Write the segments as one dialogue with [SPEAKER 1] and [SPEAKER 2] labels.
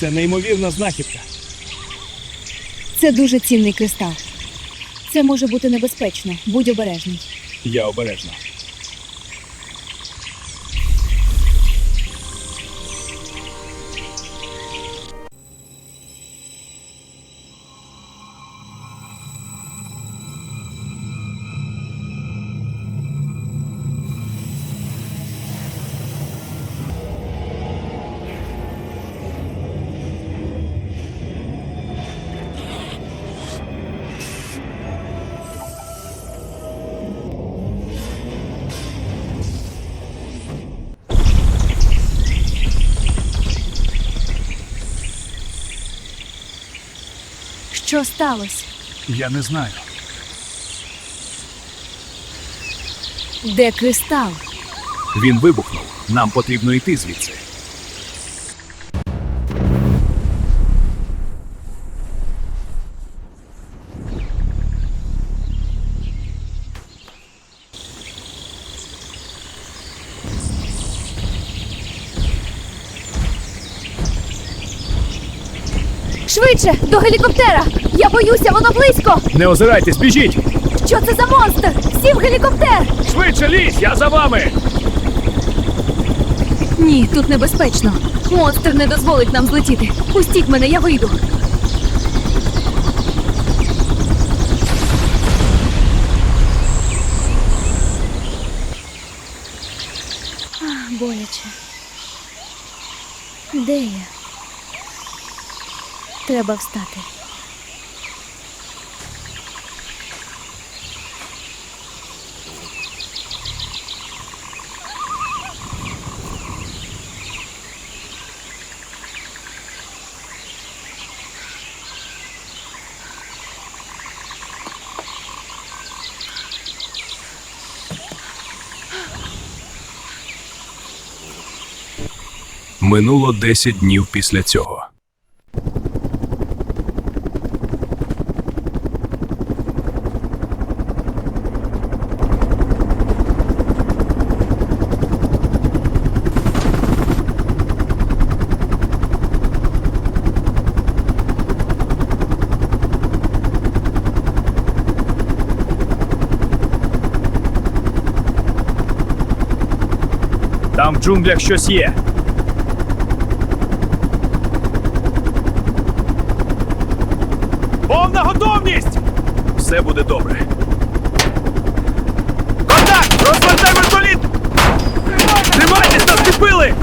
[SPEAKER 1] Це неймовірна знахідка.
[SPEAKER 2] Це дуже цінний кристал. Це може бути небезпечно. Будь обережний.
[SPEAKER 1] Я обережно.
[SPEAKER 2] Що сталося?
[SPEAKER 1] Я не знаю.
[SPEAKER 2] Де кристал?
[SPEAKER 1] Він вибухнув. Нам потрібно йти звідси.
[SPEAKER 2] Швидше, до гелікоптера! Я боюся, воно близько!
[SPEAKER 1] Не озирайтесь, біжіть!
[SPEAKER 2] Що це за монстр? Всі в гелікоптер!
[SPEAKER 1] Швидше лізь, я за вами!
[SPEAKER 2] Ні, тут небезпечно. Монстр не дозволить нам злетіти. Пустіть мене, я вийду. Ах, боляче. Де я? Треба встати.
[SPEAKER 1] Минуло 10 днів після цього. Там в джунглях щось є. Все буде добре. Контакт! Розвертай вертоліт! Тримайтесь, нас підбили!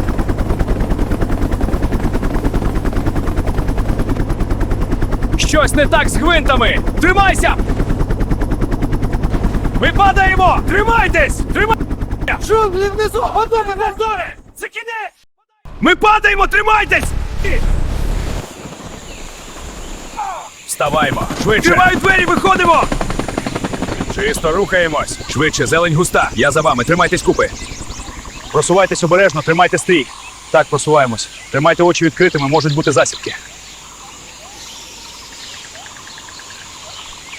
[SPEAKER 1] Щось не так з гвинтами! Тримайся! Ми падаємо! Тримайтесь! Тримайтеся! Джунглі внизу! Готові! Це кінець! Ми падаємо! Тримайтесь! Вставаймо! Швидше! Тримаю двері, виходимо! Чисто рухаємось! Швидше, зелень густа! Я за вами, тримайтесь купи! Просувайтесь обережно, тримайте стрій! Так, просуваємось. Тримайте очі відкритими, можуть бути засідки.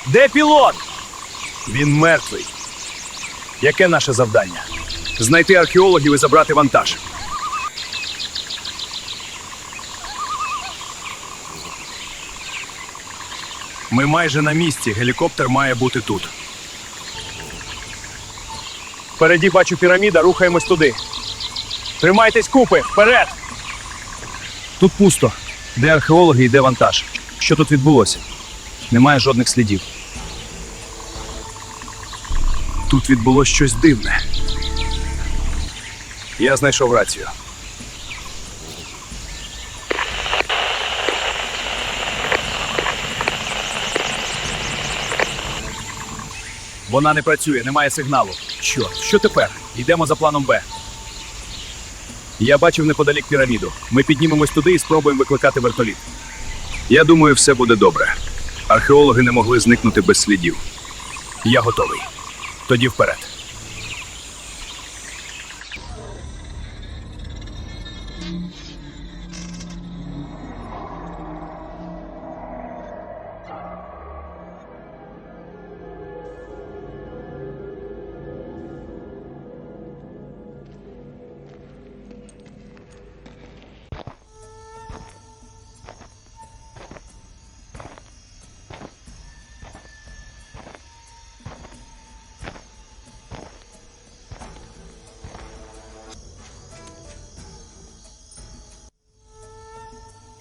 [SPEAKER 1] Де пілот? Він мертвий. Яке наше завдання? Знайти археологів і забрати вантаж. Ми майже на місці. Гелікоптер має бути тут. Впереді бачу піраміда, рухаємось туди. Тримайтесь купи! Вперед! Тут пусто. Де археологи і де вантаж? Що тут відбулося? Немає жодних слідів. Тут відбулося щось дивне. Я знайшов рацію. Вона не працює, немає сигналу. Що? Що тепер? Йдемо за планом Б. Я бачив неподалік піраміду. Ми піднімемось туди і спробуємо викликати вертоліт. Я думаю, все буде добре. Археологи не могли зникнути без слідів. Я готовий. Тоді вперед. Mm-hmm.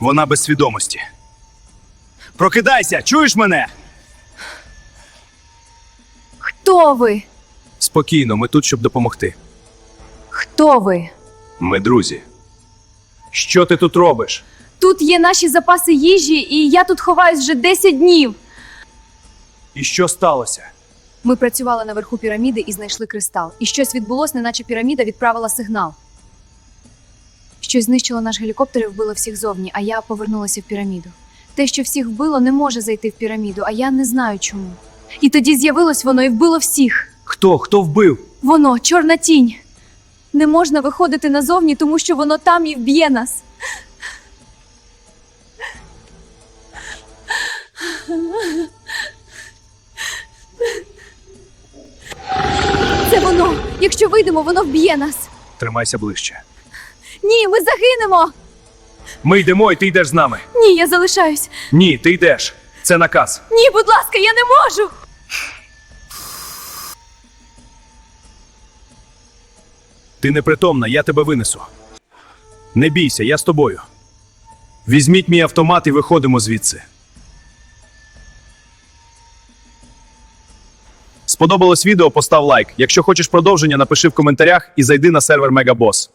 [SPEAKER 1] Вона без свідомості. Прокидайся, чуєш мене?
[SPEAKER 2] Хто ви?
[SPEAKER 1] Спокійно, ми тут, щоб допомогти.
[SPEAKER 2] Хто ви?
[SPEAKER 1] Ми друзі. Що ти тут робиш?
[SPEAKER 2] Тут є наші запаси їжі, і я тут ховаюсь вже 10 днів.
[SPEAKER 1] І що сталося?
[SPEAKER 2] Ми працювали наверху піраміди і знайшли кристал. І щось відбулось, неначе піраміда відправила сигнал. Щось знищило наш гелікоптер і вбило всіх зовні, а я повернулася в піраміду. Те, що всіх вбило, не може зайти в піраміду, а я не знаю чому. І тоді з'явилось воно і вбило всіх.
[SPEAKER 1] Хто? Хто вбив?
[SPEAKER 2] Воно, чорна тінь. Не можна виходити назовні, тому що воно там і вб'є нас. Це воно. Якщо вийдемо, воно вб'є нас.
[SPEAKER 1] Тримайся ближче.
[SPEAKER 2] Ні, ми загинемо.
[SPEAKER 1] Ми йдемо, і ти йдеш з нами.
[SPEAKER 2] Ні, я залишаюсь.
[SPEAKER 1] Ні, ти йдеш. Це наказ.
[SPEAKER 2] Ні, будь ласка, я не можу.
[SPEAKER 1] Ти непритомна, я тебе винесу. Не бійся, я з тобою. Візьміть мій автомат і виходимо звідси. Сподобалось відео, постав лайк. Якщо хочеш продовження, напиши в коментарях і зайди на сервер Мегабос.